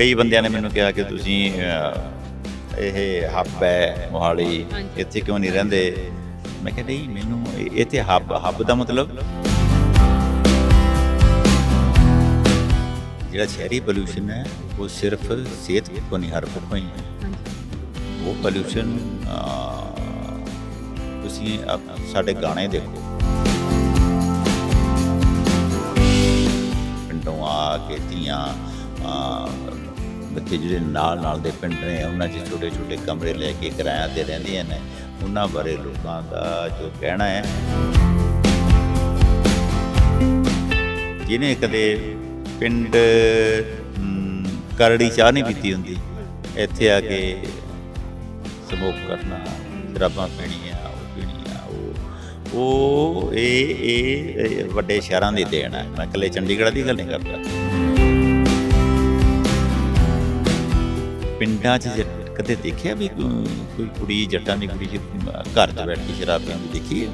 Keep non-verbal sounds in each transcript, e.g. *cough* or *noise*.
ਕਈ ਬੰਦਿਆਂ ਨੇ ਮੈਨੂੰ ਕਿਹਾ ਕਿ ਤੁਸੀਂ ਇਹ ਹੱਬ ਹੈ ਮੋਹਾਲੀ ਇੱਥੇ ਕਿਉਂ ਨਹੀਂ ਰਹਿੰਦੇ? ਮੈਂ ਕਿਹਾ ਨਹੀਂ ਮੈਨੂੰ ਇੱਥੇ ਹੱਬ ਹੱਬ ਦਾ ਮਤਲਬ? ਜਿਹੜਾ ਸ਼ਹਿਰੀ ਪੋਲੂਸ਼ਨ ਹੈ ਉਹ ਸਿਰਫ ਸਿਹਤ ਪੱਖੋਂ ਨਹੀਂ ਹਰ ਪੱਖੋਂ ਹੀ। ਹੈ ਉਹ ਪੋਲੂਸ਼ਨ ਤੁਸੀਂ ਸਾਡੇ ਗਾਣੇ ਦੇਖੋ। ਪਿੰਡੋਂ ਆ ਕੇ ਧੀਆਂ ਬੱਚੇ ਜਿਹੜੇ ਨਾਲ ਨਾਲ ਦੇ ਪਿੰਡ ਨੇ, ਉਹਨਾਂ 'ਚ ਛੋਟੇ ਛੋਟੇ ਕਮਰੇ ਲੈ ਕੇ ਕਿਰਾਇਆ ਤੇ ਰਹਿੰਦੀਆਂ ਨੇ। ਉਹਨਾਂ ਬਾਰੇ ਲੋਕਾਂ ਦਾ ਜੋ ਕਹਿਣਾ ਹੈ। ਜਿਹਨੇ ਕਦੇ ਪਿੰਡ ਕਰੜੀ ਚਾਹ ਨਹੀਂ ਪੀਤੀ ਹੁੰਦੀ, ਇੱਥੇ ਆ ਕੇ ਸਮੋਕ ਕਰਨਾ, ਸ਼ਰਾਬਾਂ ਪੀਣੀਆਂ, ਉਹ ਪੀਣੀਆਂ, ਉਹ ਉਹ ਇਹ ਇਹ ਵੱਡੇ ਸ਼ਹਿਰਾਂ ਦੀ ਦੇਣ ਹੈ। ਮੈਂ ਇਕੱਲੇ ਚੰਡੀਗੜ੍ਹ ਦੀ ਗੱਲ ਨਹੀਂ ਕਰਦਾ। ਪਿੰਡਾਂ 'ਚ ਜੇ ਕਦੇ ਦੇਖਿਆ ਵੀ ਕੋਈ ਕੁੜੀ ਜੱਟਾਂ ਦੀ ਕੁੜੀ ਘਰ 'ਚ ਬੈਠ ਕੇ ਸ਼ਰਾਬ ਪੀਂਦੀ ਦੇਖੀ ਹੈ?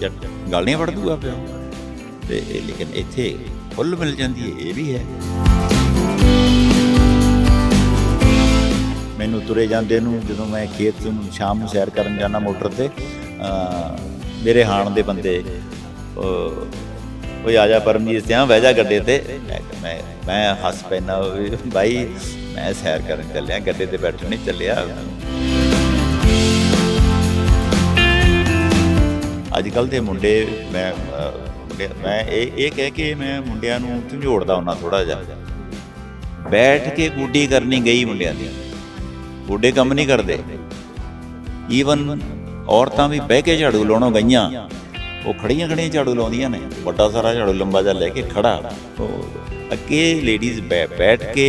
ਜੱਟ ਗਾਲੀਆਂ ਵੜ ਦੂਗਾ ਪਿਆ ਤੇ ਲੇਕਿਨ ਇੱਥੇ ਫੁੱਲ ਮਿਲ ਜਾਂਦੀ ਹੈ, ਇਹ ਵੀ ਹੈ। ਮੈਨੂੰ ਤੁਰੇ ਜਾਂਦੇ ਨੂੰ ਜਦੋਂ ਮੈਂ ਖੇਤ ਨੂੰ ਸ਼ਾਮ ਨੂੰ ਸੈਰ ਕਰਨ ਜਾਂਦਾ ਮੋਟਰ ਤੇ ਮੇਰੇ ਹਾਣ ਦੇ ਬੰਦੇ, ਉਹ ਉਹ ਆ ਜਾ ਪਰਮਜੀਤ ਸਿਆਂ, ਬਹਿ ਜਾ ਗੱਡੇ ਤੇ। ਮੈਂ ਮੈਂ ਹੱਸ ਪੈਣਾ ਬਾਈ ਮੈਂ ਸੈਰ ਕਰਨ ਚੱਲਿਆ, ਗੱਡੇ ਤੇ ਬੈਠੋ ਨਹੀਂ ਚੱਲਿਆ। ਅੱਜ ਕੱਲ ਦੇ ਮੁੰਡੇ ਮੈਂ ਮੈਂ ਇਹ ਇਹ ਕਹਿ ਕੇ ਮੈਂ ਮੁੰਡਿਆਂ ਨੂੰ ਝੰਜੋੜਦਾ ਹੁੰਦਾ ਥੋੜਾ ਜਿਹਾ। ਬੈਠ ਕੇ ਗੁੱਡੀ ਕਰਨੀ ਗਈ ਮੁੰਡਿਆਂ ਦੀ। ਬੁੱਢੇ ਕੰਮ ਨਹੀਂ ਕਰਦੇ। ਈਵਨ ਔਰਤਾਂ ਵੀ ਬਹਿ ਕੇ ਝਾੜੂ ਲਾਉਣੋਂ ਗਈਆਂ। ਉਹ ਖੜੀਆਂ ਖੜੀਆਂ ਝਾੜੂ ਲਾਉਂਦੀਆਂ ਨੇ। ਵੱਡਾ ਸਾਰਾ ਝਾੜੂ ਲੰਬਾ ਜਿਹਾ ਲੈ ਕੇ ਖੜਾ। ਉਹ ਅੱਗੇ ਲੇਡੀਜ਼ ਬੈਠ ਕੇ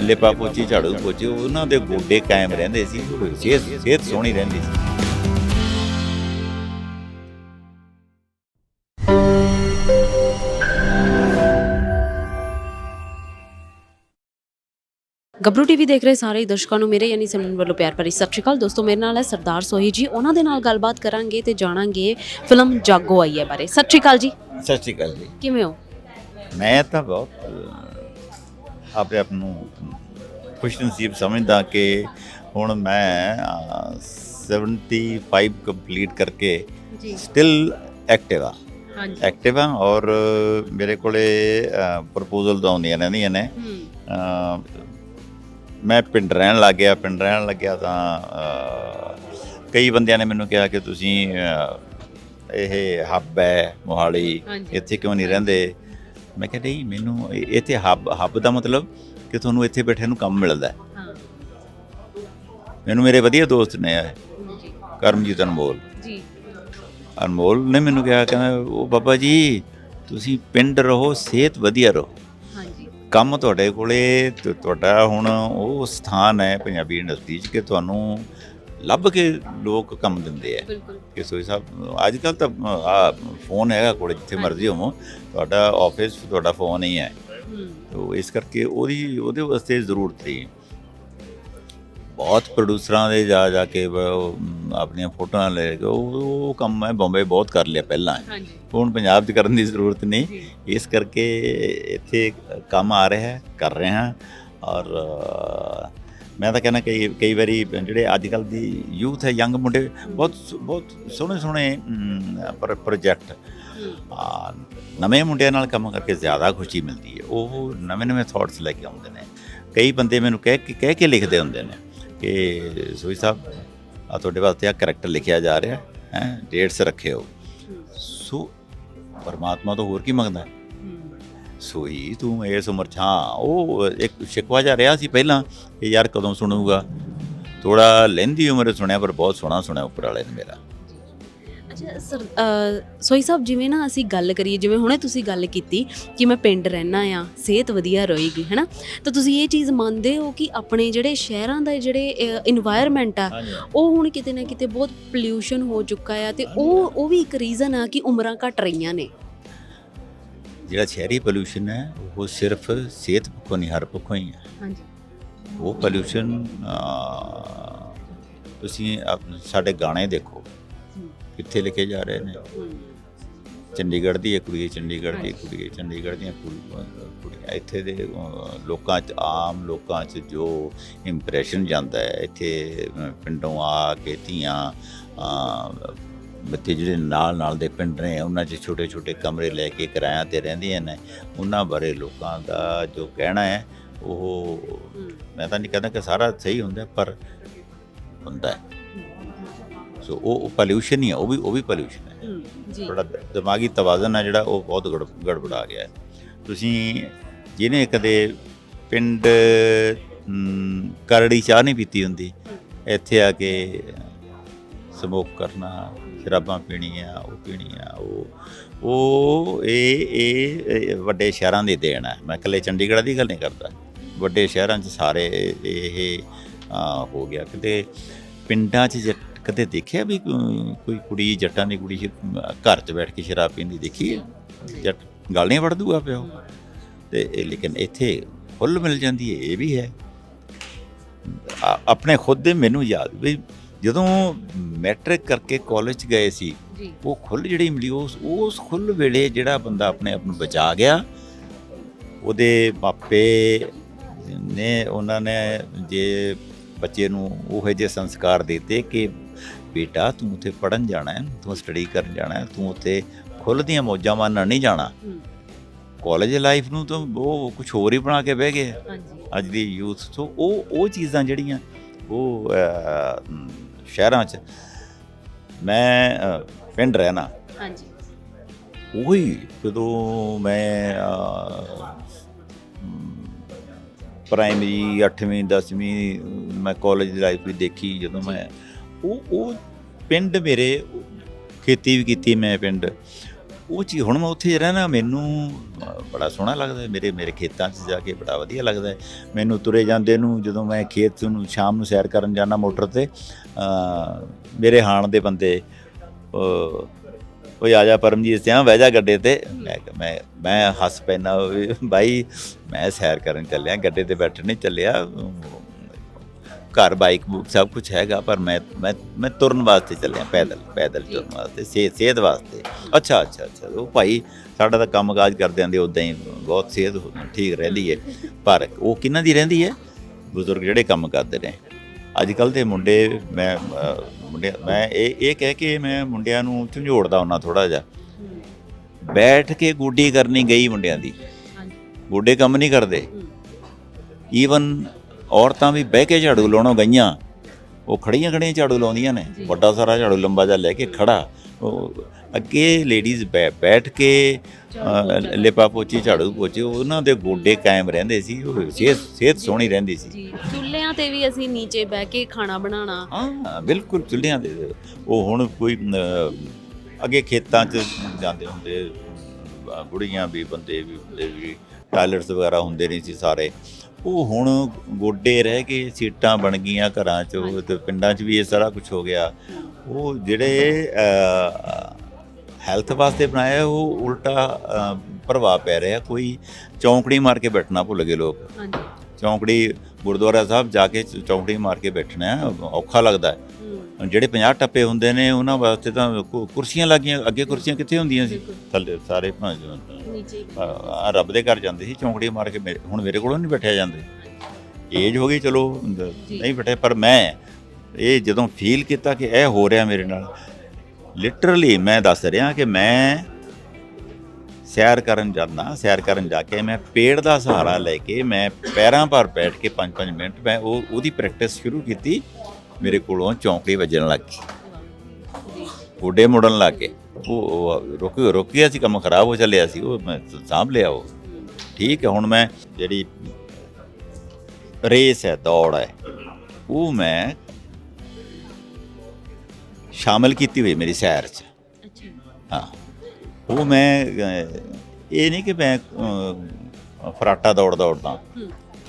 ਲਿਪਾ ਪੋਚੀ ਝਾੜੂ ਪੋਚੀ ਉਹਨਾਂ ਦੇ ਗੋਡੇ ਕਾਇਮ ਰਹਿੰਦੇ ਸੀ ਸਿਹਤ ਸਿਹਤ ਸੋਹਣੀ ਰਹਿੰਦੀ ਸੀ। ਗੱਭਰੂ ਟੀਵੀ ਦੇਖ ਰਹੇ ਸਾਰੇ ਦਰਸ਼ਕਾਂ ਨੂੰ ਮੇਰੇ ਯਾਨੀ ਸਿਮਰਨ ਵੱਲੋਂ ਪਿਆਰ ਭਰੀ ਸਤਿ ਸ਼੍ਰੀ ਅਕਾਲ। ਦੋਸਤੋ ਮੇਰੇ ਨਾਲ ਹੈ ਸਰਦਾਰ ਸੋਹੀ ਜੀ। ਉਹਨਾਂ ਦੇ ਨਾਲ ਗੱਲਬਾਤ ਕਰਾਂਗੇ ਤੇ ਜਾਣਾਂਗੇ ਫਿਲਮ ਜਾਗੋ ਆਈ ਹੈ ਬਾਰੇ। ਸਤਿ ਸ਼੍ਰੀ ਅਕਾਲ ਜੀ। ਸਤਿ ਸ਼੍ਰੀ ਅਕਾਲ ਜੀ। ਕਿਵੇਂ ਹੋ? ਮੈਂ ਤਾਂ ਬਹੁਤ ਆਪਣੇ ਆਪ ਨੂੰ ਖੁਸ਼ ਨਸੀਬ ਸਮਝਦਾ ਕਿ ਹੁਣ ਮੈਂ ਅਹ, 75 ਕੰਪਲੀਟ ਕਰਕੇ ਜੀ। ਸਟਿਲ ਐਕਟਿਵ ਆ। ਹਾਂਜੀ। ਐਕਟਿਵ ਆ ਔਰ ਮੇਰੇ ਕੋਲੇ ਪ੍ਰਪੋਜ਼ਲ ਤਾਂ ਆਉਂਦੀਆਂ ਰਹਿੰਦੀਆਂ ਨੇ। ਮੈਂ ਪਿੰਡ ਰਹਿਣ ਲੱਗ ਗਿਆ ਪਿੰਡ ਰਹਿਣ ਲੱਗਿਆ ਤਾਂ ਕਈ ਬੰਦਿਆਂ ਨੇ ਮੈਨੂੰ ਕਿਹਾ ਕਿ ਤੁਸੀਂ ਇਹ ਹੱਬ ਹੈ ਮੋਹਾਲੀ। ਇੱਥੇ ਕਿਉਂ ਨਹੀਂ ਰਹਿੰਦੇ? ਮੈਂ ਕਿਹਾ ਨਹੀਂ ਮੈਨੂੰ ਇਹ- ਇੱਥੇ ਹੱਬ ਹੱਬ ਦਾ ਮਤਲਬ ਕਿ ਤੁਹਾਨੂੰ ਇੱਥੇ ਬੈਠੇ ਨੂੰ ਕੰਮ ਮਿਲਦਾ ਹੈ। ਹਾਂ। ਮੈਨੂੰ ਮੇਰੇ ਵਧੀਆ ਦੋਸਤ ਨੇ ਜੀ। ਕਰਮਜੀਤ ਅਨਮੋਲ। ਜੀ। ਅਨਮੋਲ ਨੇ ਮੈਨੂੰ ਕਿਹਾ ਕਹਿੰਦਾ ਉਹ ਬਾਬਾ ਜੀ ਤੁਸੀਂ ਪਿੰਡ ਰਹੋ ਸਿਹਤ ਵਧੀਆ ਰਹੋ। ਹਾਂਜੀ ਕੰਮ ਤੁਹਾਡੇ ਕੋਲੇ ਤੇ ਤੁਹਾਡਾ ਹੁਣ ਉਹ ਸਥਾਨ ਹੈ ਪੰਜਾਬੀ ਇੰਡਸਟਰੀ 'ਚ ਕਿ ਤੁਹਾਨੂੰ ਲੱਭ ਕੇ ਲੋਕ ਕੰਮ ਦਿੰਦੇ ਆ। ਬਿਲਕੁਲ। ਕਿ ਸੋਈ ਸਾਹਿਬ ਅੱਜ ਕੱਲ ਤਾਂ ਆ ਫੋਨ ਹੈਗਾ ਕੋਲੇ ਜਿੱਥੇ ਮਰਜ਼ੀ ਹੋਵੋ ਤੁਹਾਡਾ ਆਫਿਸ ਤੁਹਾਡਾ ਫੋਨ ਹੀ ਹੈ। ਤੋ ਇਸ ਕਰਕੇ ਉਹਦੀ ਉਹਦੇ ਵਾਸਤੇ ਜ਼ਰੂਰਤ ਸੀ ਬਹੁਤ ਪ੍ਰੋਡਿਊਸਰਾਂ ਦੇ ਜਾ ਜਾ ਕੇ ਆਪਣੀਆਂ ਫੋਟੋਆਂ ਲੈ ਕੇ ਉਹ ਕੰਮ ਮੈਂ ਬੰਬੇ ਬਹੁਤ ਕਰ ਲਿਆ ਪਹਿਲਾਂ। ਹਾਂਜੀ। ਹੁਣ ਪੰਜਾਬ 'ਚ ਕਰਨ ਦੀ ਜ਼ਰੂਰਤ ਨਹੀਂ। ਇਸ ਕਰਕੇ ਇੱਥੇ ਕੰਮ ਆ ਰਿਹਾ ਹੈ ਕਰ ਰਹੇ ਹਾਂ। ਔਰ ਮੈਂ ਤਾਂ ਕਹਿੰਦਾ ਕਈ ਕਈ ਵਾਰੀ ਜਿਹੜੇ ਅੱਜ ਕੱਲ ਦੀ ਯੂਥ ਹੈ ਯੰਗ ਮੁੰਡੇ ਬਹੁਤ ਬਹੁਤ ਸੋਹਣੇ ਸੋਹਣੇ ਪ੍ਰੋਜੈਕਟ ਨਵੇਂ ਮੁੰਡਿਆਂ ਨਾਲ ਕੰਮ ਕਰਕੇ ਜ਼ਿਆਦਾ ਖੁਸ਼ੀ ਮਿਲਦੀ ਹੈ। ਉਹ ਨਵੇਂ ਨਵੇਂ ਥਾਟਸ ਲੈ ਕੇ ਆਉਂਦੇ ਨੇ। ਕਈ ਬੰਦੇ ਮੈਨੂੰ ਕਹਿ ਕੇ ਕਹਿ ਕੇ ਲਿਖਦੇ ਹੁੰਦੇ ਨੇ ਕਿ ਸੋਈ ਸਾਹਿਬ ਆ ਤੁਹਾਡੇ ਵਾਸਤੇ ਆ ਕਰੈਕਟਰ ਲਿਖਿਆ ਜਾ ਰਿਹਾ ਹੈ ਡੇਟਸ ਰੱਖਿਓ। ਸੋ ਪਰਮਾਤਮਾ ਤੋਂ ਹੋਰ ਕੀ ਮੰਗਦਾ? ਹੈ? ਸੋਈ ਤੂੰ ਇਸ ਉਮਰ ਉਹ ਇੱਕ ਸ਼ਿਕਵਾ ਜਾ ਰਿਹਾ ਸੀ ਪਹਿਲਾਂ ਕਿ ਯਾਰ ਕਦੋਂ ਸੁਣੂਗਾ। ਥੋੜਾ ਲੈਂਦੀ ਉਮਰ ਸੁਣਿਆ ਪਰ ਬਹੁਤ ਸੋਹਣਾ ਸੁਣਿਆ ਉੱਪਰ ਵਾਲੇ ਨੇ ਮੇਰਾ। ਸਰ ਸੋਈ ਸਾਹਿਬ ਜਿਵੇਂ ਨਾ ਅਸੀਂ ਗੱਲ ਕਰੀਏ ਜਿਵੇਂ ਹੁਣੇ ਤੁਸੀਂ ਗੱਲ ਕੀਤੀ ਕਿ ਮੈਂ ਪਿੰਡ ਰਹਿਣਾ ਆ ਸਿਹਤ ਵਧੀਆ ਰਹੇਗੀ ਹੈਨਾ? ਤਾਂ ਤੁਸੀਂ ਇਹ ਚੀਜ਼ ਮੰਨਦੇ ਹੋ ਕਿ ਆਪਣੇ ਜਿਹੜੇ ਸ਼ਹਿਰਾਂ ਦਾ ਜਿਹੜੇ এনवायरमेंट ਆ ਉਹ ਹੁਣ ਕਿਤੇ ਨਾ ਕਿਤੇ ਬਹੁਤ ਪੋਲੂਸ਼ਨ ਹੋ ਚੁੱਕਾ ਆ ਤੇ ਉਹ ਉਹ ਵੀ ਇੱਕ ਰੀਜ਼ਨ ਆ ਕਿ ਉਮਰਾਂ ਘਟ ਰਹੀਆਂ ਨੇ। ਜਿਹੜਾ ਸ਼ਹਿਰੀ ਪੋਲੂਸ਼ਨ ਹੈ ਉਹ ਸਿਰਫ ਸਿਹਤ ਪੱਖੋਂ ਨਹੀਂ ਹਰ ਪੱਖੋਂ ਹੀ ਹੈ। ਹਾਂਜੀ। ਉਹ ਪੋਲੂਸ਼ਨ ਤੁਸੀਂ ਸਾਡੇ ਗਾਣੇ ਦੇਖੋ। ਕਿੱਥੇ ਲਿਖੇ ਜਾ ਰਹੇ ਨੇ? ਚੰਡੀਗੜ੍ਹ ਦੀ ਇੱਕ ਕੁੜੀ ਚੰਡੀਗੜ੍ਹ ਦੀ ਇੱਕ ਕੁੜੀ ਚੰਡੀਗੜ੍ਹ ਦੀਆਂ ਕੁੜੀਆਂ ਇੱਥੇ ਦੇ ਲੋਕਾਂ 'ਚ ਆਮ ਲੋਕਾਂ 'ਚ ਜੋ ਇੰਪ੍ਰੈਸ਼ਨ ਜਾਂਦਾ ਹੈ ਇੱਥੇ ਪਿੰਡੋਂ ਆ ਕੇ ਧੀਆਂ ਬੱਚੇ ਜਿਹੜੇ ਨਾਲ ਨਾਲ ਦੇ ਪਿੰਡ ਨੇ ਉਹਨਾਂ 'ਚ ਛੋਟੇ ਛੋਟੇ ਕਮਰੇ ਲੈ ਕੇ ਕਿਰਾਇਆਂ ਤੇ ਰਹਿੰਦੀਆਂ ਨੇ। ਉਹਨਾਂ ਬਾਰੇ ਲੋਕਾਂ ਦਾ ਜੋ ਕਹਿਣਾ ਹੈ ਉਹ ਮੈਂ ਤਾਂ ਨਹੀਂ ਕਹਿੰਦਾ ਕਿ ਸਾਰਾ ਸਹੀ ਹੁੰਦਾ ਪਰ ਹੁੰਦਾ ਹੈ। ਸੋ ਉਹ ਪੋਲਿਊਸ਼ਨ ਹੀ ਹੈ ਉਹ ਵੀ ਉਹ ਵੀ ਪੋਲਿਊਸ਼ਨ ਹੈ। ਜੀ। ਬੜਾ ਦਿਮਾਗੀ ਤਵਾਜ਼ਨ ਹੈ ਜਿਹੜਾ ਉਹ ਬਹੁਤ ਗੜ ਗੜਬੜਾ ਗਿਆ ਤੁਸੀਂ ਜਿਹਨੇ ਕਦੇ ਪਿੰਡ ਕਰੜੀ ਚਾਹ ਨਹੀਂ ਪੀਤੀ ਹੁੰਦੀ ਇੱਥੇ ਆ ਕੇ ਸਮੋਕ ਕਰਨਾ ਸ਼ਰਾਬਾਂ ਪੀਣੀਆਂ, ਉਹ ਪੀਣੀਆਂ, ਉਹ ਉਹ ਇਹ ਇਹ ਵੱਡੇ ਸ਼ਹਿਰਾਂ ਦੀ ਦੇਣ ਹੈ। ਮੈਂ ਇਕੱਲੇ ਚੰਡੀਗੜ੍ਹ ਦੀ ਗੱਲ ਨਹੀਂ ਕਰਦਾ। ਵੱਡੇ ਸ਼ਹਿਰਾਂ 'ਚ ਸਾਰੇ ਇਹ ਹੋ ਗਿਆ। ਕਿਤੇ ਪਿੰਡਾਂ 'ਚ ਜ- ਕਦੇ ਦੇਖਿਆ ਵੀ ਕੋ- ਕੋਈ ਕੁੜੀ, ਜੱਟਾਂ ਦੀ ਕੁੜੀ ਸ਼- ਘਰ 'ਚ ਬੈਠ ਕੇ ਸ਼ਰਾਬ ਪੀਂਦੀ ਦੇਖੀ ਹੈ? ਜੱਟ ਗੱਲ ਨਹੀਂ ਵੜ ਦੂਗਾ ਪਿਓ। ਤੇ ਇਹ ਲੇਕਿਨ ਇੱਥੇ ਫੁੱਲ ਮਿਲ ਜਾਂਦੀ ਹੈ, ਇਹ ਵੀ ਹੈ। ਆਪਣੇ ਖੁਦ ਦੇ ਮੈਨੂੰ ਯਾਦ ਵੀ ਜਦੋਂ ਮੈਟ੍ਰਿਕ ਕਰਕੇ ਕਾਲਜ ਗਏ ਸੀ ਜੀ। ਉਹ ਖੁੱਲ ਜਿਹੜੀ ਮਿਲੀ ਉਸ ਉਸ ਖੁੱਲ ਵੇਲੇ ਜਿਹੜਾ ਬੰਦਾ ਆਪਣੇ ਆਪ ਨੂੰ ਬਚਾ ਗਿਆ ਉਹਦੇ ਮਾਪੇ ਨੇ ਉਹਨਾਂ ਨੇ ਜੇ ਬੱਚੇ ਨੂੰ ਉਹ ਜਿਹੇ ਸੰਸਕਾਰ ਦਿੱਤੇ ਕਿ ਬੇਟਾ ਤੂੰ ਉੱਥੇ ਪੜਨ ਜਾਣਾ ਹੈ ਤੂੰ ਸਟੱਡੀ ਕਰਨ ਜਾਣਾ ਹੈ ਤੂੰ ਉੱਥੇ ਖੁੱਲ ਦੀਆਂ ਮੌਜਾਂ ਮਾਣਨ ਨਹੀਂ ਜਾਣਾ। ਕਾਲਜ ਲਾਈਫ ਨੂੰ ਤਾਂ ਉਹ ਕੁਝ ਹੋਰ ਹੀ ਬਣਾ ਕੇ ਬਹਿ ਗਏ ਅੱਜ ਦੀ ਯੂਥ ਸੋ ਉਹ ਉਹ ਚੀਜ਼ਾਂ ਜਿਹੜੀਆਂ ਉਹ ਸ਼ਹਿਰਾਂ 'ਚ ਮੈਂ ਪਿੰਡ ਰਹਿਣਾ ਹਾਂਜੀ। ਉਹੀ ਜਦੋਂ ਮ, ਪ੍ਰਾਇਮਰੀ 8ਵੀਂ 10ਵੀਂ ਮੈਂ ਕਾਲਜ ਦੀ ਲਾਈਫ ਵੀ ਦੇਖੀ ਜਦੋਂ ਮੈਂ। ਉਹ ਉਹ ਪਿੰਡ ਮੇਰੇ ਖੇਤੀ ਵੀ ਕੀਤੀ ਮੈਂ ਪਿੰਡ। ਉਹ ਚੀਜ਼ ਹੁਣ ਮੈਂ ਉੱਥੇ ਰਹਿਣਾ ਮੈਨੂੰ ਬੜਾ ਸੋਹਣਾ ਲੱਗਦਾ ਮੇਰੇ ਮੇਰੇ ਖੇਤਾਂ 'ਚ ਜਾ ਕੇ ਬੜਾ ਵਧੀਆ ਲੱਗਦਾ ਮੈਨੂੰ ਤੁਰੇ ਜਾਂਦੇ ਨੂੰ ਜਦੋਂ ਮੈਂ ਖੇਤ ਨੂੰ ਸ਼ਾਮ ਨੂੰ ਸੈਰ ਕਰਨ ਜਾਂਦਾ ਮੋਟਰ ਤੇ ਮੇਰੇ ਹਾਣ ਦੇ ਬੰਦੇ ਉਹ ਆ ਜਾ ਪਰਮਜੀਤ ਸਿਆ ਬਹਿ ਜਾ ਗੱਡੇ ਤੇ। ਮੈਂ ਕਿਹਾ, ਮੈਂ ਮੈਂ ਹੱਸ ਪੈਣਾ ਬਾਈ ਮੈਂ ਸੈਰ ਕਰਨ ਚੱਲਿਆ ਗੱਡੇ ਤੇ ਬੈਠਣ ਨਹੀਂ ਚੱਲਿਆ ਘਰ ਬਾਈਕ ਬੂਕ ਸਭ ਕੁਝ ਹੈਗਾ ਪਰ ਮੈਂ ਮੈਂ ਮੈਂ ਤੁਰਨ ਵਾਸਤੇ ਚੱਲਿਆ ਪੈਦਲ ਪੈਦਲ ਤੁਰਨ ਵਾਸਤੇ ਸਿਹਤ ਸਿਹਤ ਵਾਸਤੇ। ਅੱਛਾ ਅੱਛਾ ਅੱਛਾ। ਉਹ ਭਾਈ ਸਾਡਾ ਤਾਂ ਕੰਮਕਾਜ ਕਰਦਿਆਂ ਦੇ ਉਦਾਂ ਹੀ ਬਹੁਤ ਸਿਹਤ ਠੀਕ ਰਹਿੰਦੀ ਹੈ। ਪਰ ਉਹ ਕਿਹਨਾਂ ਦੀ ਰਹਿੰਦੀ ਹੈ? ਬਜ਼ੁਰਗ ਜਿਹੜੇ ਕੰਮ ਕਰਦੇ ਨੇ। ਅੱਜ ਕੱਲ ਦੇ ਮੁੰਡੇ ਮੈਂ ਮੁੰਡੇ ਮੈਂ ਇਹ ਇਹ ਕਹਿ ਕੇ ਮੈਂ ਮੁੰਡਿਆਂ ਨੂੰ ਝੰਜੋੜਦਾ ਹੁੰਦਾ ਥੋੜਾ ਜਿਹਾ। ਬੈਠ ਕੇ ਗੁੱਡੀ ਕਰਨੀ ਗਈ ਮੁੰਡਿਆਂ ਦੀ। ਹਾਂਜੀ। ਗੋਡੇ ਕੰਮ ਨਹੀਂ ਕਰਦੇ। ਈਵਨ ਔਰਤਾਂ ਵੀ ਬਹਿ ਕੇ ਝਾੜੂ ਲਾਉਣੋਂ ਗਈਆਂ। ਉਹ ਖੜੀਆਂ ਖੜੀਆਂ ਝਾੜੂ ਲਾਉਂਦੀਆਂ ਨੇ। ਵੱਡਾ ਸਾਰਾ ਝਾੜੂ ਲੰਬਾ ਜਿਹਾ ਲੈ ਕੇ ਖੜਾ। ਉਹ ਅੱਗੇ ਲੇਡੀਜ਼ ਬੈਠ ਕੇ ਲਿਪਾ ਪੋਚੀ ਝਾੜੂ ਪੋਚੀ ਉਹਨਾਂ ਦੇ ਗੋਡੇ ਕਾਇਮ ਰਹਿੰਦੇ ਸੀ। ਉਹ ਸਿਹਤ ਸਿਹਤ ਸੋਹਣੀ ਰਹਿੰਦੀ ਸੀ। ਜੀ ਚੁੱਲ੍ਹਿਆਂ ਤੇ ਵੀ ਅਸੀਂ ਨੀਚੇ ਬਹਿ ਕੇ ਖਾਣਾ ਬਣਾਉਣਾ। ਹਾਂ ਬਿਲਕੁਲ ਚੁੱਲ੍ਹਿਆਂ ਦੇ ਉਹ ਹੁਣ ਕੋਈ ਅੱਗੇ ਖੇਤਾਂ 'ਚ ਜਾਂਦੇ ਹੁੰਦੇ ਬੁੜੀਆਂ ਵੀ ਬੰਦੇ ਵੀ ਟਾਇਲਟਸ ਵਗੈਰਾ ਹੁੰਦੇ ਨਹੀਂ ਸੀ ਸਾਰੇ। ਉਹ ਹੁਣ ਗੋਡੇ ਰਹਿ ਕੇ ਸੀਟਾਂ ਬਣ ਗਈਆਂ ਘਰਾਂ 'ਚ ਤੇ ਪਿੰਡਾਂ 'ਚ ਵੀ ਇਹ ਸਾਰਾ ਕੁਝ ਹੋ ਗਿਆ। ਉਹ ਜਿਹੜੇ ਹੈਲਥ ਵਾਸਤੇ ਬਣਾਇਆ ਉਹ ਉਲਟਾ ਪ੍ਰਭਾਵ ਪੈ ਰਿਹਾ। ਕੋਈ ਚੌਂਕੜੀ ਮਾਰ ਕੇ ਬੈਠਣਾ ਭੁੱਲ ਗਏ ਲੋਕ। ਹਾਂਜੀ। ਚੌਂਕੜੀ ਗੁਰਦੁਆਰਾ ਸਾਹਿਬ ਜਾ ਕੇ ਚੌਂਕੜੀ ਮਾਰ ਕੇ ਬੈਠਣਾ ਔਖਾ ਲੱਗਦਾ। ਹੂੰ, ਜਿਹੜੇ 50 ਟੱਪੇ ਹੁੰਦੇ ਨੇ ਉਹਨਾਂ ਵਾਸਤੇ ਤਾਂ ਕੁ- ਕੁਰਸੀਆਂ ਲੱਗੀਆਂ ਅੱਗੇ ਕੁਰਸੀਆਂ ਕਿੱਥੇ ਹੁੰਦੀਆਂ ਸੀ। ਥੱਲੇ ਸਾਰੇ ਭਾਂ- ਨੀਚੇ। ਆ ਰੱਬ ਦੇ ਘਰ ਜਾਂਦੇ ਸੀ ਚੌਂਕੜੀ ਮਾਰ ਕੇ ਮੇਰੇ- ਹੁਣ ਮੇਰੇ ਕੋਲੋਂ ਨਹੀਂ ਬੈਠਿਆ ਜਾਂਦੇ ਏਜ ਹੋ ਗਈ ਚਲੋ ਦ- ਜੀ। ਨਹੀਂ ਬੈਠੇ ਪਰ ਮੈਂ ਇਹ ਜਦੋਂ ਫੀਲ ਕੀਤਾ ਕਿ ਇਹ ਹੋ ਰਿਹਾ ਮੇਰੇ ਨਾਲ ਲਿਟਰਲੀ ਮੈਂ ਦੱਸ ਰਿਹਾ ਕਿ ਮੈਂ ਸੈਰ ਕਰਨ ਜਾਂਦਾ ਸੈਰ ਕਰਨ ਜਾ ਕੇ ਮੈਂ ਪੇੜ ਦਾ ਸਹਾਰਾ ਲੈ ਕੇ ਮੈਂ ਪੈਰਾਂ ਪਰ ਬੈਠ ਕੇ 5-5 ਮਿੰਟ ਮੈਂ ਉਹ ਉਹਦੀ ਪ੍ਰੈਕਟਿਸ ਸ਼ੁਰੂ ਕੀਤੀ ਮੇਰੇ ਕੋਲੋਂ ਚੌਂਕੜੀ ਵੱਜਣ ਲੱਗ ਗਈ। ਗੋਡੇ ਮੁੜਨ ਲੱਗ ਗਏ। ਉਹ ਰੁਕ ਰੁਕ ਗਿਆ ਸੀ ਕੰਮ ਖਰਾਬ ਹੋ ਚੱਲਿਆ ਸੀ। ਉਹ ਮੈਂ ਸਾਂਭ ਲਿਆ ਉਹ। ਠੀਕ ਹੈ ਹੁਣ ਮੈਂ ਜਿਹੜੀ ਰੇਸ ਹੈ ਦੌੜ ਹੈ ਉਹ ਮੈਂ ਸ਼ਾਮਲ ਕੀਤੀ ਹੋਈ ਮੇਰੀ ਸੈਰ 'ਚ। ਹਾਂ। ਉਹ ਮੈਂ ਇਹ ਨਹੀਂ ਕਿ ਮੈਂ ਫਰਾਟਾ ਦੌੜ ਦੌੜਦਾ।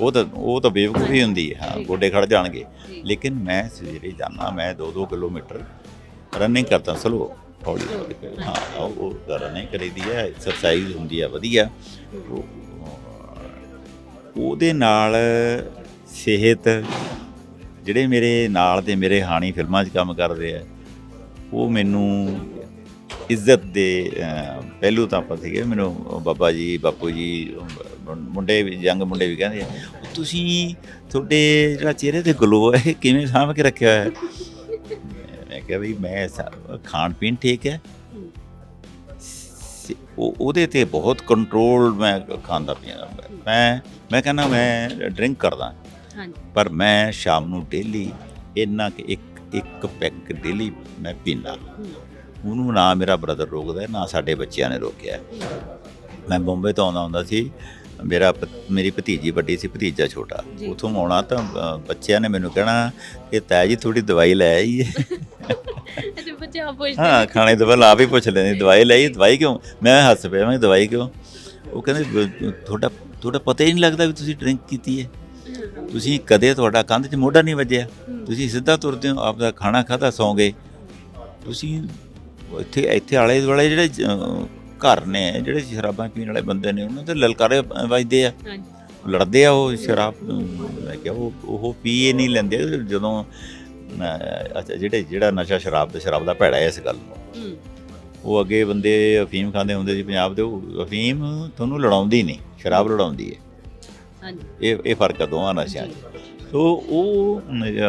ਉਹ ਤਾਂ ਉਹ ਤਾਂ ਬੇਵਕੂਫੀ ਹੁੰਦੀ ਹੈ। ਹਾਂ। ਗੋਡੇ ਖੜ ਜਾਣਗੇ। ਲੇਕਿਨ ਮੈਂ ਸਵੇਰੇ ਜਾਣਾ ਮੈਂ 2-2 ਕਿਲੋਮੀਟਰ ਰਨਿੰਗ ਕਰਦਾ ਸਲੋ ਹੌਲੀ ਹੌਲੀ। ਹਾਂ। ਉਹ- ਰਨਿੰਗ ਕਰੀਦੀ ਹੈ ਐਕਸਰਸਾਈਜ਼ ਹੁੰਦੀ ਹੈ ਵਧੀਆ। ਉਹ- ਉਹਦੇ ਨਾਲ ਸਿਹਤ ਜਿਹੜੇ ਮੇਰੇ ਨਾਲ ਦੇ ਮੇਰੇ ਹਾਣੀ ਫਿਲਮਾਂ 'ਚ ਕੰਮ ਕਰਦੇ ਆ ਉਹ ਮੈਨੂੰ ਇੱਜ਼ਤ ਦੇ ਪਹਿਲੂ ਤਾਂ ਆਪਾਂ ਸੀਗੇ। ਮੈਨੂੰ ਬਾਬਾ ਜੀ ਬਾਪੂ ਜੀ ਮੁੰਡੇ ਵੀ ਯੰਗ ਮੁੰਡੇ ਵੀ ਕਹਿੰਦੇ ਆ, ਤੁਸੀਂ ਤੁਹਾਡੇ ਜਿਹੜਾ ਚਿਹਰੇ ਤੇ ਗਲੋ ਹੈ ਕਿਵੇਂ ਸਾਂਭ ਕੇ ਰੱਖਿਆ ਹੋਇਆ ਹੈ? ਮੈਂ ਕਿਹਾ ਵੀ ਮੈਂ ਖਾਣ ਪੀਣ ਠੀਕ ਹੈ। ਉਹਦੇ ਤੇ ਬਹੁਤ ਕੰਟਰੋਲ ਮੈਂ ਖਾਂਦਾ ਪੀਂਦਾ ਮੈਂ ਮੈਂ ਕਹਿੰਦਾ ਮੈਂ ਡਰਿੰਕ ਕਰਦਾ। ਪਰ ਮੈਂ ਸ਼ਾਮ ਨੂੰ ਡੇਲੀ ਇੰਨਾ ਕਿ ਇੱਕ ਇੱਕ ਪੈਕ ਡੇਲੀ ਮੈਂ ਪੀਂਦਾ। ਉਹਨੂੰ ਨਾ ਮੇਰਾ ਬ੍ਰਦਰ ਰੋਕਦਾ ਨਾ ਸਾਡੇ ਬੱਚਿਆਂ ਨੇ ਰੋਕਿਆ ਮੈਂ ਬੰਬੇ ਤੋਂ ਆਉਂਦਾ ਹੁੰਦਾ ਸੀ ਮੇਰਾ ਮੇਰੀ ਭਤੀਜੀ ਵੱਡੀ ਸੀ ਭਤੀਜਾ ਛੋਟਾ। ਉਥੋਂ ਆਉਣਾ ਤਾਂ ਬੱਚਿਆਂ ਨੇ ਮੈਨੂੰ ਕਹਿਣਾ ਕਿ ਤਾਇਆ ਜੀ ਥੋੜੀ ਦਵਾਈ ਲੈ ਆਈਏ *laughs* ਅੱਛਾ ਬੱਚੇ ਆਪ ਪੁੱਛਦੇ ਹਾਂ ਖਾਣੇ ਤੋਂ ਪਹਿਲਾਂ ਆਪ ਹੀ ਪੁੱਛ ਲੈਂਦੇ ਦਵਾਈ ਲਈ ਦਵਾਈ ਕਿਉਂ? ਮੈਂ ਹੱਸ ਪਿਆ ਮੈਂ ਦਵਾਈ ਕਿਉਂ? ਉਹ ਕਹਿੰਦੇ "ਬ- ਤੁਹਾਡਾ ਤੁਹਾਡਾ ਪਤਾ ਹੀ ਨਹੀਂ ਲੱਗਦਾ ਵੀ ਤੁਸੀਂ ਡਰਿੰਕ ਕੀਤੀ ਹੈ। ਤੁਸੀਂ ਕਦੇ ਤੁਹਾਡਾ ਕੰਧ 'ਚ ਮੋਢਾ ਨਹੀਂ ਵੱਜਿਆ। ਤੁਸੀਂ ਸਿੱਧਾ ਤੁਰਦੇ ਹੋ ਆਪਦਾ ਖਾਣਾ ਖਾਧਾ ਸੌਂ ਗਏ। ਤੁਸੀਂ ਇੱਥੇ ਇੱਥੇ ਆਲੇ ਦੁਆਲੇ ਜਿਹੜੇ ਘਰ ਨੇ ਜਿਹੜੇ ਸ਼ਰਾਬਾਂ ਪੀਣ ਵਾਲੇ ਬੰਦੇ ਨੇ ਉਹਨਾਂ ਤੇ ਲਲਕਾਰੇ ਵੱਜਦੇ ਆ। ਹਾਂਜੀ। ਲੜਦੇ ਆ ਉਹ ਸ਼ਰਾਬ ਮੈਂ ਕਿਹਾ ਉਹ ਉਹ ਪੀਏ ਨਹੀਂ ਲੈਂਦੇ ਜਦੋਂ ਅੱਛਾ ਜਿਹੜੇ ਜਿਹੜਾ ਨਸ਼ਾ ਸ਼ਰਾਬ ਤੇ ਸ਼ਰਾਬ ਦਾ ਭੈੜਾ ਹੈ ਇਸ ਗੱਲ ਨੂੰ। ਉਹ ਅੱਗੇ ਬੰਦੇ ਅਫੀਮ ਖਾਂਦੇ ਹੁੰਦੇ ਸੀ ਪੰਜਾਬ ਦੇ ਉਹ ਅਫੀਮ ਤੁਹਾਨੂੰ ਲੜਾਉਂਦੀ ਨਹੀਂ ਸ਼ਰਾਬ ਲੜਾਉਂਦੀ ਹੈ। ਹਾਂਜੀ। ਇਹ ਇਹ ਫ਼ਰਕ ਆ ਦੋਵਾਂ ਨਸ਼ਿਆਂ 'ਚ ਸੋ ਉਹ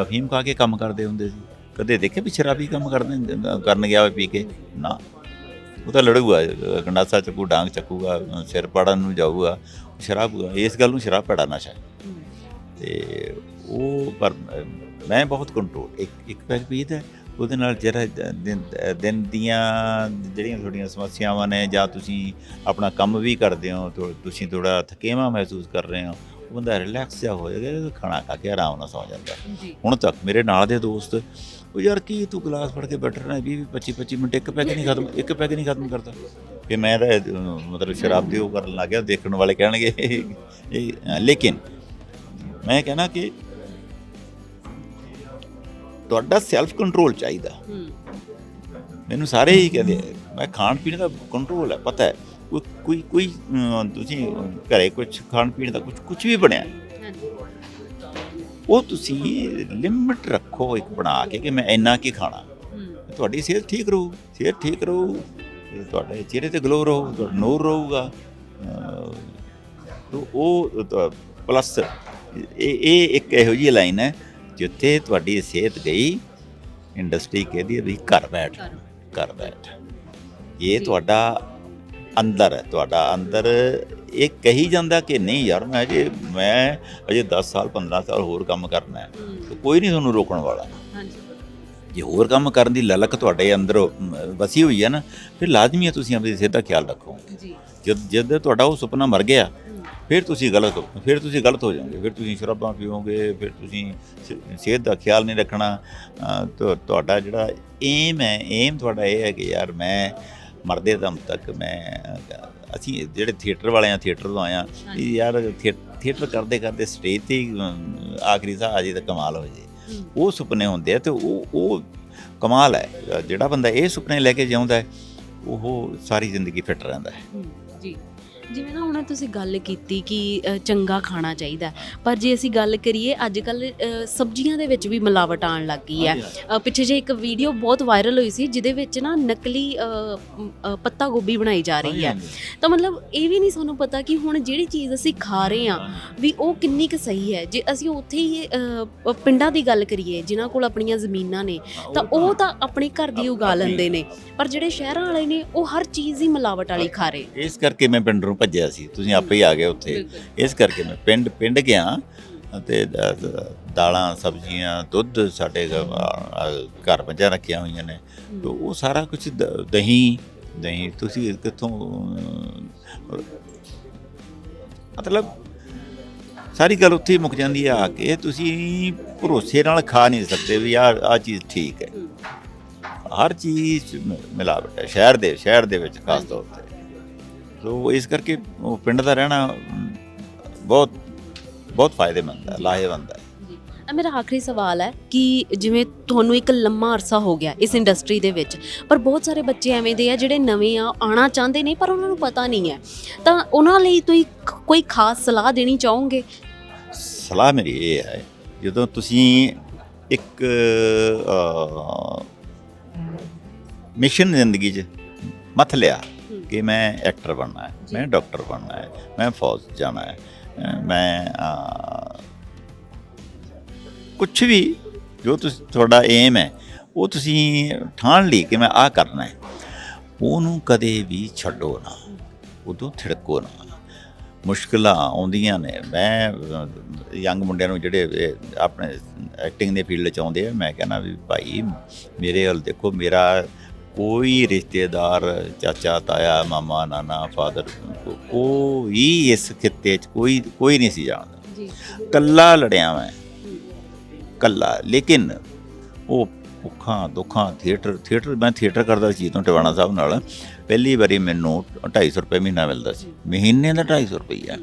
ਅਫੀਮ ਖਾ ਕੇ ਕੰਮ ਕਰਦੇ ਹੁੰਦੇ ਸੀ। ਕਦੇ ਦੇਖੇ ਵੀ ਸ਼ਰਾਬੀ ਕੰਮ ਕਰਦੇ ਕਰਨ ਗਿਆ ਹੋਵੇ ਪੀ ਕੇ? ਨਾ। ਉਹ ਤਾਂ ਲੜੂਗਾ ਗੰਡਾਸਾ ਚੱਕੂ ਡਾਂਗ ਚੱਕੂਗਾ ਸਿਰ ਪਾੜਨ ਨੂੰ ਜਾਊਗਾ ਸ਼ਰਾਬ ਇਸ ਗੱਲ ਨੂੰ ਸ਼ਰਾਬ ਭੈੜਾ ਨਸ਼ਾ ਤੇ ਉਹ ਪਰ ਮੈਂ ਬਹੁਤ ਕੰਟਰੋਲ ਇੱਕ ਇੱਕ ਪੈਕ ਪੀਦਾ ਉਹਦੇ ਨਾਲ ਜਿਹੜਾ ਦਿਨ ਦਿਨ ਦੀਆਂ ਜਿਹੜੀਆਂ ਤੁਹਾਡੀਆਂ ਸਮੱਸਿਆਵਾਂ ਨੇ ਜਾਂ ਤੁਸੀਂ ਆਪਣਾ ਕੰਮ ਵੀ ਕਰਦੇ ਹੋ ਤੁਸੀਂ ਥੋੜਾ ਥਕੇਵਾ ਮਹਿਸੂਸ ਕਰ ਰਹੇ ਹੋ ਉਹ ਬੰਦਾ ਰਿਲੈਕਸ ਜਿਹਾ ਹੋ ਜਾਏਗਾ ਖਾਣਾ ਖਾ ਕੇ ਆਰਾਮ ਨਾਲ ਸੌ ਜਾਂਦਾ ਜੀ। ਹੁਣ ਤੱਕ ਮੇਰੇ ਨਾਲ ਦੇ ਦੋਸਤ ਉਹ ਯਾਰ ਕੀ ਤੂੰ ਗਲਾਸ ਫੜ ਕੇ ਬੈਠ ਰਿਹਾ 20 25 25 ਮਿੰਟ ਇੱਕ ਪੈਗ ਨਹੀਂ ਖਤਮ ਇੱਕ ਪੈਗ ਨਹੀਂ ਖਤਮ ਕਰਦਾ। ਕਿ ਮੈਂ ਤਾਂ ਮਤਲਬ ਸ਼ਰਾਬ ਦੀ ਉਹ ਕਰਨ ਲੱਗ ਗਿਆ ਦੇਖਣ ਵਾਲੇ ਕਹਿਣਗੇ ਇਹ- ਲੇਕਿਨ ਮੈਂ ਕਹਿਣਾ ਕਿ ਤੁਹਾਡਾ ਸੈਲਫ ਕੰਟਰੋਲ ਚਾਹੀਦਾ ਮੈਨੂੰ ਸਾਰੇ ਹੀ ਕਹਿੰਦੇ ਮੈਂ ਖਾਣ ਪੀਣ ਦਾ ਕੰਟਰੋਲ ਹੈ ਪਤਾ ਹੈ ਕੋਈ ਕੋਈ ਤੁਸੀਂ ਘਰੇ ਕੁਝ ਖਾਣ ਪੀਣ ਦਾ ਕੁਝ ਕੁਝ ਵੀ ਬਣਿਆ ਉਹ ਤੁਸੀਂ ਲਿਮਿਟ ਰੱਖੋ ਇੱਕ ਬਣਾ ਕੇ ਕਿ ਮੈਂ ਇੰਨਾ ਕੀ ਖਾਣਾ। ਤੁਹਾਡੀ ਸਿਹਤ ਠੀਕ ਰਹੂ ਸਿਹਤ ਠੀਕ ਰਹੂ ਤੁਹਾਡੇ ਚਿਹਰੇ ਤੇ ਗਲੋ ਰਹੂ ਤੁਹਾਡਾ ਨੂਰ ਰਹੂਗਾ। ਤੋ ਉਹ ਪਲੱਸ ਇਹ ਇਹ ਇੱਕ ਇਹੋ ਜਿਹੀ ਲਾਈਨ ਹੈ ਜਿੱਥੇ ਤੁਹਾਡੀ ਸਿਹਤ ਗਈ ਇੰਡਸਟਰੀ ਕਹਿੰਦੀ ਹੈ ਵੀ ਘਰ ਬੈਠ। ਘਰ ਬੈਠ। ਇਹ ਤੁਹਾਡਾ ਅੰਦਰ ਹੈ ਤੁਹਾਡਾ ਅੰਦਰ ਇਹ ਕਹੀ ਜਾਂਦਾ ਕਿ ਨਹੀਂ ਯਾਰ ਮੈਂ ਅਜੇ ਮੈਂ ਅਜੇ 10 ਸਾਲ 15 ਸਾਲ ਹੋਰ ਕੰਮ ਕਰਨਾ ਹੈ ਕੋਈ ਨਹੀਂ ਤੁਹਾਨੂੰ ਰੋਕਣ ਵਾਲਾ। ਹਾਂਜੀ। ਜੇ ਹੋਰ ਕੰਮ ਕਰਨ ਦੀ ਲਲਕ ਤੁਹਾਡੇ ਅੰਦਰ ਵਸੀ ਹੋਈ ਹੈ ਨਾ ਫਿਰ ਲਾਜ਼ਮੀ ਹੈ ਤੁਸੀਂ ਆਪਣੀ ਸਿਹਤ ਦਾ ਖਿਆਲ ਰੱਖੋ। ਜੀ। ਜਦ ਜਦ ਤੁਹਾਡਾ ਉਹ ਸੁਪਨਾ ਮਰ ਗਿਆ ਫਿਰ ਤੁਸੀਂ ਗਲਤ ਹੋ ਫਿਰ ਤੁਸੀਂ ਗਲਤ ਹੋ ਜਾਓਗੇ ਫਿਰ ਤੁਸੀਂ ਸ਼ਰਾਬਾਂ ਪੀਓਗੇ ਫਿਰ ਤੁਸੀਂ ਸਿਹਤ ਦਾ ਖਿਆਲ ਨਹੀਂ ਰੱਖਣਾ। ਤੁਹਾਡਾ ਜਿਹੜਾ ਏਮ ਹੈ ਏਮ ਤੁਹਾਡਾ ਇਹ ਹੈ ਕਿ ਯਾਰ ਮੈਂ ਮਰਦੇ ਦਮ ਤੱਕ ਮੈਂ ਅਸੀਂ ਜਿਹੜੇ ਥੀਏਟਰ ਵਾਲੇ ਆ ਥੀਏਟਰ ਤੋਂ ਆਇਆ। ਯਾਰ ਥੀਏ- ਥੀਏਟਰ ਕਰਦੇ ਕਰਦੇ ਸਟੇਜ ਤੇ ਆਖਰੀ ਸਾਹ ਆ ਜੇ ਤਾਂ ਕਮਾਲ ਹੋ ਜੇ ਉਹ ਸੁਪਨੇ ਹੁੰਦੇ ਆ ਤੇ ਉਹ ਉਹ ਕਮਾਲ ਹੈ। ਜਿਹੜਾ ਬੰਦਾ ਇਹ ਸੁਪਨੇ ਲੈ ਕੇ ਜਿਉਂਦਾ ਹੈ ਉਹ ਸਾਰੀ ਜ਼ਿੰਦਗੀ ਫਿੱਟ ਰਹਿੰਦਾ ਹੈ ਜੀ। ਜਿਵੇਂ ਨਾ ਹੁਣ ਤੁਸੀਂ ਗੱਲ ਕੀਤੀ ਕਿ ਅ, ਚੰਗਾ ਖਾਣਾ ਚਾਹੀਦਾ ਹੈ। ਪਰ ਜੇ ਅਸੀਂ ਗੱਲ ਕਰੀਏ ਅੱਜ ਕੱਲ ਸਬਜ਼ੀਆਂ ਦੇ ਵਿੱਚ ਵੀ ਮਿਲਾਵਟ ਆਉਣ ਲੱਗ ਗਈ ਹੈ। ਅ, ਪਿੱਛੇ ਜੇ ਇੱਕ ਵੀਡੀਓ ਬਹੁਤ ਵਾਇਰਲ ਹੋਈ ਸੀ ਜਿਹਦੇ ਵਿੱਚ ਨਾ ਨਕਲੀ ਅ, ਮ, ਅ, ਪੱਤਾ ਗੋਭੀ ਬਣਾਈ ਜਾ ਰਹੀ ਹੈ। ਤਾਂ ਮਤਲਬ ਇਹ ਵੀ ਨਹੀਂ ਸਾਨੂੰ ਪਤਾ ਕਿ ਹੁਣ ਜਿਹੜੀ ਚੀਜ਼ ਅਸੀਂ ਖਾ ਰਹੇ ਹਾਂ ਵੀ ਉਹ ਕਿੰਨੀ ਕੁ ਸਹੀ ਹੈ। ਜੇ ਅਸੀਂ ਉੱਥੇ ਹੀ ਅ, ਪਿੰਡਾਂ ਦੀ ਗੱਲ ਕਰੀਏ ਜਿਨ੍ਹਾਂ ਕੋਲ ਆਪਣੀਆਂ ਜ਼ਮੀਨਾਂ ਨੇ ਤਾਂ ਉਹ ਤਾਂ ਆਪਣੇ ਘਰ ਦੀ ਉਗਾ ਲੈਂਦੇ ਨੇ। ਪਰ ਜਿਹੜੇ ਸ਼ਹਿਰਾਂ ਵਾਲੇ ਨੇ ਉਹ ਹਰ ਚੀਜ਼ ਹੀ ਮਿਲਾਵਟ ਵਾਲੀ ਖਾ ਰਹੇ। ਇਸ ਕਰਕੇ ਮੈਂ ਪਿੰਡ ਨੂੰ ਭੱਜਿਆ ਸੀ। ਤੁਸੀਂ ਆਪੇ ਹੀ ਆ ਗਏ ਉੱਥੇ। ਇਸ ਕਰਕੇ ਮੈਂ ਪਿੰਡ ਪਿੰਡ ਗਿਆ ਦ- ਦਾਲਾਂ ਸਬਜ਼ੀਆਂ ਦੁੱਧ ਸਾਡੇ ਆ- ਘਰ ਮੱਝਾਂ ਰੱਖੀਆਂ ਹੋਈਆਂ ਨੇ। ਤੇ ਉਹ ਸਾਰਾ ਕੁਝ ਦਹੀਂ ਦਹੀਂ। ਤੁਸੀਂ ਕਿੱਥੋਂ ਮਤਲਬ ਸਾਰੀ ਗੱਲ ਉੱਥੇ ਹੀ ਮੁੱਕ ਜਾਂਦੀ ਹੈ ਆ ਕੇ। ਤੁਸੀਂ ਭਰੋਸੇ ਨਾਲ ਖਾ ਨਹੀਂ ਸਕਦੇ ਵੀ ਆ ਆ ਚੀਜ਼ ਠੀਕ ਹੈ। ਹਰ ਚੀਜ਼ ਮਿਲਾਵਟ ਹੈ। ਸ਼ਹਿਰ ਦੇ ਸ਼ਹਿਰ ਦੇ ਵਿੱਚ ਖਾਸ ਤੌਰ ਤੇ। ਸੋ ਇਸ ਕਰਕੇ ਉਹ ਪਿੰਡ ਦਾ ਰਹਿਣਾ ਬਹੁਤ ਬਹੁਤ ਫਾਇਦੇਮੰਦ ਹੈ ਲਾਹੇਵੰਦ ਹੈ। ਜੀ। ਆ ਮੇਰਾ ਆਖਰੀ ਸਵਾਲ ਹੈ ਕਿ ਜਿਵੇਂ ਤੁਹਾਨੂੰ ਇੱਕ ਲੰਮਾ ਅਰਸਾ ਹੋ ਗਿਆ ਇਸ ਇੰਡਸਟਰੀ ਦੇ ਵਿੱਚ ਪਰ ਬਹੁਤ ਸਾਰੇ ਬੱਚੇ ਐਵੇਂ ਦੇ ਆ ਜਿਹੜੇ ਨਵੇਂ ਆ ਆਣਾ ਚਾਹੁੰਦੇ ਨੇ ਪਰ ਉਹਨਾਂ ਨੂੰ ਪਤਾ ਨਹੀਂ ਹੈ। ਤਾਂ ਉਹਨਾਂ ਲਈ ਤੁਸੀਂ ਕੋਈ ਖਾਸ ਸਲਾਹ ਦੇਣੀ ਚਾਹੋਗੇ? ਸਲਾਹ ਮੇਰੀ ਇਹ ਹੈ ਜਦੋਂ ਤੁਸੀਂ ਇੱਕ ਮਿਸ਼ਨ ਜ਼ਿੰਦਗੀ 'ਚ ਮੱਥ ਲਿਆ। ਕਿ ਮੈਂ ਐਕਟਰ ਬਣਨਾ ਹੈ ਮੈਂ ਡਾਕਟਰ ਬਣਨਾ ਹੈ ਮੈਂ ਫੌਜ ਜਾਣਾ ਹੈ ਮੈਂ ਕੁਝ ਵੀ ਜੋ ਤੁਸੀਂ ਤੁਹਾਡਾ ਏਮ ਹੈ ਉਹ ਤੁਸੀਂ ਠਾਣ ਲਈ ਕਿ ਮੈਂ ਆਹ ਕਰਨਾ ਹੈ। ਉਹਨੂੰ ਕਦੇ ਵੀ ਛੱਡੋ ਨਾ ਉਦੋਂ ਥਿੜਕੋ ਨਾ। ਮੁਸ਼ਕਲਾਂ ਆਉਂਦੀਆਂ ਨੇ। ਮੈਂ ਯੰਗ ਮੁੰਡਿਆਂ ਨੂੰ ਜਿਹੜੇ ਆਪਣੇ ਐਕਟਿੰਗ ਦੇ ਫੀਲਡ ਚ ਆਉਂਦੇ ਆ ਮੈਂ ਕਹਿੰਦਾ ਵੀ ਭਾਈ ਮੇਰੇ ਵੱਲ ਦੇਖੋ ਮੇਰਾ ਕੋਈ ਰਿਸ਼ਤੇਦਾਰ ਚਾਚਾ ਤਾਇਆ ਮਾਮਾ ਨਾਨਾ ਫਾਦਰ ਕੋਈ ਇਸ ਖਿੱਤੇ ਚ ਕੋਈ ਕੋਈ ਨਹੀਂ ਸੀ ਜਾਣਦਾ। ਜੀ। ਕੱਲਾ ਲੜਿਆ ਮੈਂ। ਕੱਲਾ। ਲੇਕਿਨ ਉਹ ਭੁੱਖਾਂ ਦੁੱਖਾਂ ਥੀਏਟਰ ਥੀਏਟਰ ਮੈਂ ਥੀਏਟਰ ਕਰਦਾ ਸੀ ਤੋਂ ਟਿਵਾਣਾ ਸਾਹਿਬ ਨਾਲ। ਪਹਿਲੀ ਵਾਰੀ ਮੈਨੂੰ 250 ਰੁਪਏ ਮਹੀਨਾ ਮਿਲਦਾ ਸੀ। ਮਹੀਨੇ ਦਾ 250 ਰੁਪਈਆ।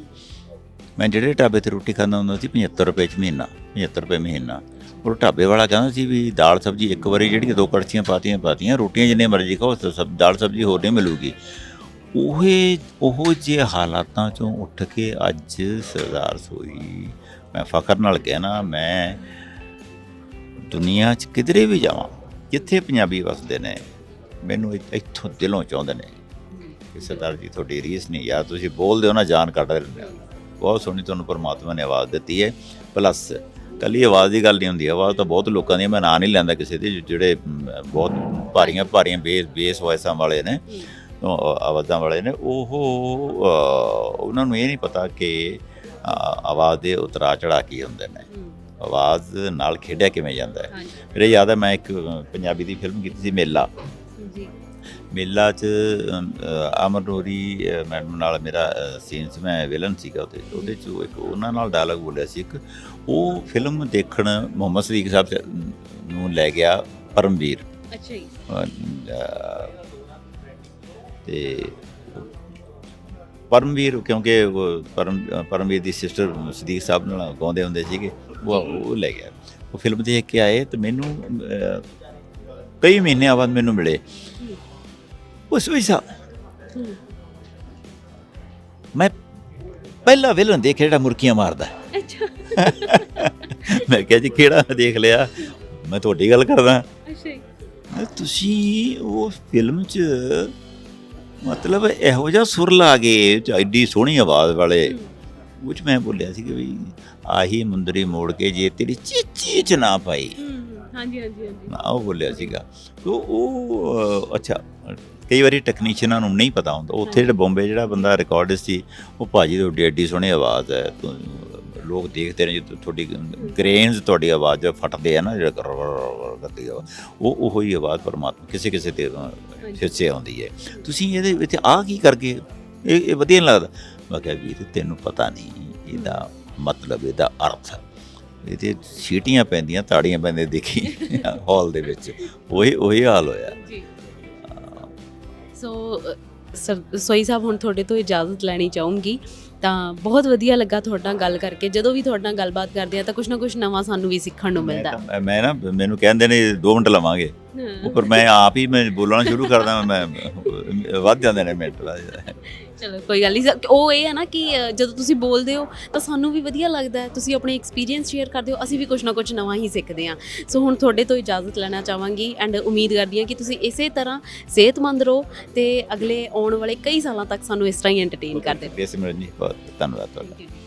ਮੈਂ ਜਿਹੜੇ ਢਾਬੇ ਤੇ ਰੋਟੀ ਖਾਂਦਾ ਹੁੰਦਾ ਸੀ 75 ਰੁਪਏ ਚ ਮਹੀਨਾ 75 ਰੁਪਏ ਮਹੀਨਾ। ਉਹ ਢਾਬੇ ਵਾਲਾ ਕਹਿੰਦਾ ਸੀ ਵੀ ਦਾਲ ਸਬਜੀ ਇੱਕ ਵਾਰੀ ਜਿਹੜੀਆਂ ਦੋ ਕੜਛੀਆਂ ਪਾਤੀਆਂ ਪਾਤੀਆਂ, ਰੋਟੀਆਂ ਜਿੰਨੇ ਮਰਜ਼ੀ ਖਾਓ ਤੇ ਸਬ ਦਾਲ ਸਬਜੀ ਹੋਰ ਨਹੀਂ ਮਿਲੂਗੀ। ਉਹੇ, ਉਹ ਜੇ ਹਾਲਾਤਾਂ ਚੋਂ ਉੱਠ ਕੇ ਅੱਜ ਸਰਦਾਰ ਸੋਈ। ਮੈਂ ਫਖਰ ਨਾਲ ਕਹਿਣਾ, ਮੈਂ ਦੁਨੀਆ 'ਚ ਕਿਧਰੇ ਵੀ ਜਾਵਾਂ, ਜਿੱਥੇ ਪੰਜਾਬੀ ਵਸਦੇ ਨੇ, ਮੈਨੂੰ ਇੱਥੋਂ ਦਿਲੋਂ ਚਾਹੁੰਦੇ ਨੇ ਕਿ ਸਰਦਾਰ ਜੀ, ਤੁਹਾਡੀ ਰੀਸ ਨਹੀਂ ਯਾਰ, ਤੁਸੀਂ ਬੋਲਦੇ ਹੋ ਨਾ, ਜਾਨ ਕੱਢ ਰਹੇ ਹੋ। ਬਹੁਤ ਸੋਹਣੀ ਤੁਹਾਨੂੰ ਪਰਮਾਤਮਾ ਨੇ ਆਵਾਜ਼ ਦਿੱਤੀ ਹੈ। ਪਲੱਸ ਕੱਲੀ ਆਵਾਜ਼ ਦੀ ਗੱਲ ਨਹੀਂ ਹੁੰਦੀ ਆਵਾਜ਼ ਤਾਂ ਬਹੁਤ ਲੋਕਾਂ ਦੀ ਮੈਂ ਨਾਂ ਨਹੀਂ ਲੈਂਦਾ ਕਿਸੇ ਦੀ ਜਿਹੜੇ ਬਹੁਤ ਭਾਰੀਆਂ ਭਾਰੀਆਂ ਬੇਸ ਬੇਸ ਵੌਇਸਾਂ ਵਾਲੇ ਨੇ ਆਵਾਜ਼ਾਂ ਵਾਲੇ ਨੇ ਉਹ ਉਹਨਾਂ ਨੂੰ ਇਹ ਨਹੀਂ ਪਤਾ ਕਿ ਆਵਾਜ਼ ਦੇ ਉਤਰਾ ਚੜਾ ਕੀ ਹੁੰਦੇ ਨੇ। ਆਵਾਜ਼ ਨਾਲ ਖੇਡਿਆ ਕਿਵੇਂ ਜਾਂਦਾ ਹੈ। ਮੇਰੇ ਯਾਦ ਹੈ ਮੈਂ ਇੱਕ ਪੰਜਾਬੀ ਦੀ ਫਿਲਮ ਕੀਤੀ ਸੀ ਮੇਲਾ। ਮੇਲਾ 'ਚ ਅ, ਅਮਰ ਨੂਰੀ ਅ, ਮੈਡਮ ਨਾਲ ਮੇਰਾ ਸੀਨ ਸੀ। ਮੈਂ ਵਿਲਨ ਸੀਗਾ ਉਹਦੇ ਉਹਦੇ 'ਚ ਇੱਕ ਉਹਨਾਂ ਨਾਲ ਡਾਇਲੌਗ ਬੋਲਿਆ ਸੀ। ਇੱਕ ਉਹ ਫਿਲਮ ਦੇਖਣ ਮੁਹੰਮਦ ਸਦੀਕ ਸਾਹਿਬ ਨੂੰ ਲੈ ਗਿਆ ਪਰਮਵੀਰ। ਅੱਛਾ ਜੀ। ਤੇ ਪਰਮਵੀਰ ਕਿਉਂਕਿ ਪਰਮ ਪਰਮਵੀਰ ਦੀ ਸਿਸਟਰ ਸਦੀਕ ਸਾਹਿਬ ਨਾਲ ਗਾਉਂਦੇ ਹੁੰਦੇ ਸੀਗੇ ਉਹ ਉਹ ਲੈ ਗਿਆ। ਉਹ ਫਿਲਮ ਦੇਖ ਕੇ ਆਏ ਤੇ ਮੈਨੂੰ ਕਈ ਮਹੀਨਿਆਂ ਬਾਅਦ ਮੈਨੂੰ ਮਿਲੇ। ਉਸ ਵਿੱਚ ਮੈਂ ਪਹਿਲਾ ਵਿਲਨ ਦੇਖਿਆ ਜਿਹੜਾ ਮੁਰਕੀਆਂ ਮਾਰਦਾ ਹੈ। ਅੱਛਾ ਮੈਂ ਕਿਹਾ ਜੀ ਕਿਹੜਾ ਦੇਖ ਲਿਆ ਮੈਂ ਤੁਹਾਡੀ ਗੱਲ ਕਰਦਾ ਅੱਛਾ ਜੀ ਤੁਸੀਂ ਉਹ ਫਿਲਮ 'ਚ ਮਤਲਬ ਇਹੋ ਜਿਹਾ ਸੁਰ ਲਾ ਗਏ ਚ ਐਡੀ ਸੋਹਣੀ ਆਵਾਜ਼ ਵਾਲੇ ਉਹ 'ਚ ਮੈਂ ਬੋਲਿਆ ਸੀ ਕਿ ਵੀ ਆਹੀ ਮੁੰਦਰੀ ਮੋੜ ਕੇ ਜੇ ਤੇਰੀ ਚੀਚੀ ਚ ਨਾ ਪਾਈ ਹਾਂਜੀ ਹਾਂਜੀ ਹਾਂਜੀ ਨਾ ਉਹ ਬੋਲਿਆ ਸੀਗਾ ਤੋ ਉਹ ਅੱਛਾ ਕਈ ਵਾਰੀ ਟੈਕਨੀਸ਼ੀਅਨਾਂ ਨੂੰ ਨਹੀਂ ਪਤਾ ਹੁੰਦਾ। ਉੱਥੇ ਜਿਹੜਾ ਬੰਬੇ ਜਿਹੜਾ ਬੰਦਾ ਰਿਕਾਰਡਿਸਟ ਸੀ ਉਹ ਭਾਜੀ ਦੀ ਏਡੀ ਏਡੀ ਸੋਹਣੀ ਆਵਾਜ਼ ਹੈ ਲੋਕ ਦੇਖਦੇ ਨੇ ਜਦੋਂ ਤੁਹਾਡੀ ਗ੍ਰੇਨਸ ਤੁਹਾਡੀ ਆਵਾਜ਼ ਫਟਦੇ ਆ ਨਾ ਜਿਹੜਾ ਕਰ- ਕਰ- ਕਰ ਕਰਦੀ ਆ ਉਹ ਉਹੋ ਹੀ ਆਵਾਜ਼ ਪਰਮਾਤਮਾ ਕਿਸੇ ਕਿਸੇ ਤੇ ਹਿੱਸੇ ਆਉਂਦੀ ਹੈ। ਤੁਸੀਂ ਇਹਦੇ ਵਿੱਚ ਆ ਕੀ ਕਰਕੇ ਇਹ ਇਹ ਵਧੀਆ ਨਹੀਂ ਲੱਗਦਾ? ਮੈਂ ਕਿਹਾ ਵੀਰ ਤੈਨੂੰ ਪਤਾ ਨਹੀਂ ਇਹਦਾ ਮਤਲਬ ਇਹਦਾ ਅਰਥ। ਇਹਦੇ ਸੀਟੀਆਂ ਪੈਂਦੀਆਂ ਤਾੜੀਆਂ ਪੈਂਦੀਆਂ ਦੇਖੀ ਹਾਲ ਦੇ ਵਿੱਚ। ਉਹੀ ਉਹੀ ਹਾਲ ਹੋਇਆ। ਜੀ। ਸੋ ਸੋਈ ਸਾਹਿਬ ਹੁਣ ਤੁਹਾਡੇ ਤੋਂ ਇਜਾਜ਼ਤ ਲੈਣੀ ਚਾਹੂੰਗੀ। ਤਾਂ ਬਹੁਤ ਵਧੀਆ ਲੱਗਾ ਤੁਹਾਡੇ ਨਾਲ ਗੱਲ ਕਰਕੇ। ਜਦੋਂ ਵੀ ਤੁਹਾਡੇ ਨਾਲ ਗੱਲਬਾਤ ਕਰਦੇ ਆ ਤਾਂ ਕੁਝ ਨਾ ਕੁਝ ਨਵਾਂ ਸਾਨੂੰ ਵੀ ਸਿੱਖਣ ਨੂੰ ਮਿਲਦਾ। ਮੈਂ ਨਾ ਮੈਨੂੰ ਕਹਿੰਦੇ ਨੇ 2 ਮਿੰਟ ਲਵਾਂਗੇ। ਉਹ ਪਰ ਮੈਂ ਆਪ ਹੀ ਮੈਂ ਬੋਲਣਾ ਸ਼ੁਰੂ ਕਰਦਾ ਮੈਂ ਵੱਧ ਜਾਂਦੇ ਨੇ ਮਿੰਟ ਚਲੋ ਕੋਈ ਗੱਲ ਨਹੀਂ। ਉਹ ਇਹ ਹੈ ਨਾ ਕਿ ਜਦੋਂ ਤੁਸੀਂ ਬੋਲਦੇ ਹੋ ਤਾਂ ਸਾਨੂੰ ਵੀ ਵਧੀਆ ਲੱਗਦਾ ਹੈ। ਤੁਸੀਂ ਆਪਣੇ ਐਕਸਪੀਰੀਅੰਸ ਸ਼ੇਅਰ ਕਰਦੇ ਹੋ ਅਸੀਂ ਵੀ ਕੁਝ ਨਾ ਕੁਝ ਨਵਾਂ ਹੀ ਸਿੱਖਦੇ ਹਾਂ। ਸੋ ਹੁਣ ਤੁਹਾਡੇ ਤੋਂ ਇਜਾਜ਼ਤ ਲੈਣਾ ਚਾਹਾਂਗੀ ਐਂਡ ਉਮੀਦ ਕਰਦੀ ਹਾਂ ਕਿ ਤੁਸੀਂ ਇਸੇ ਤਰ੍ਹਾਂ ਸਿਹਤਮੰਦ ਰਹੋ ਤੇ ਅਗਲੇ ਆਉਣ ਵਾਲੇ ਕਈ ਸਾਲਾਂ ਤੱਕ ਸਾਨੂੰ ਇਸ ਤਰ੍ਹਾਂ ਹੀ ਐਂਟਰਟੇਨ ਕਰਦੇ ਰਹੋ। ਬੇਸਿਮਰਨ ਜੀ ਬਹੁਤ ਧੰਨਵਾਦ ਤੁਹਾਡਾ।